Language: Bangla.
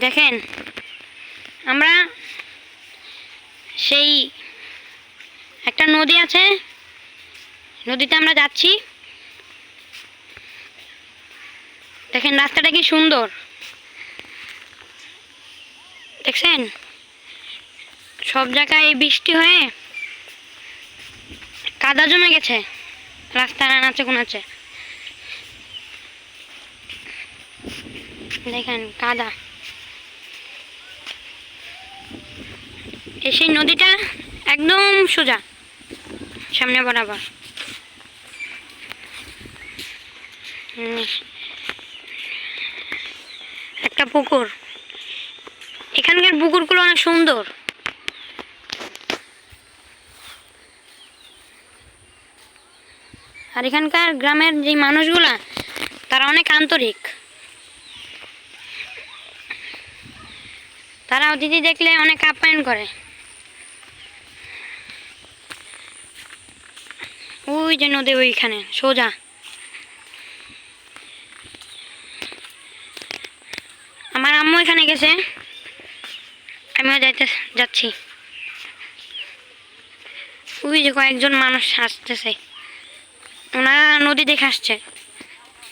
দেখেন, আমরা সেই একটা নদী আছে, নদীতে আমরা যাচ্ছি। দেখেন, রাস্তাটা কি সুন্দর। দেখছেন? সব জায়গায় বৃষ্টি হয়ে কাদা জমে গেছে। রাস্তা রাস্তার আনাচে কোনাচে দেখেন, কাদা। এই সেই নদীটা একদম সোজা, সামনে বরাবর। একটা পুকুর। এখানকার পুকুরগুলো অনেক সুন্দর। আর এখানকার গ্রামের যে মানুষগুলা, তারা অনেক আন্তরিক। তারা অতিথি দেখলে অনেক আপ্যায়ন করে। ওই যে নদী ওইখানে, সোজা। আমার আম্মু এখানে গেছে। আমিও যাইতে, যাচ্ছি। ওই যে কয়েকজন মানুষ আসতেছে। ওনারা নদী দেখে আসছে।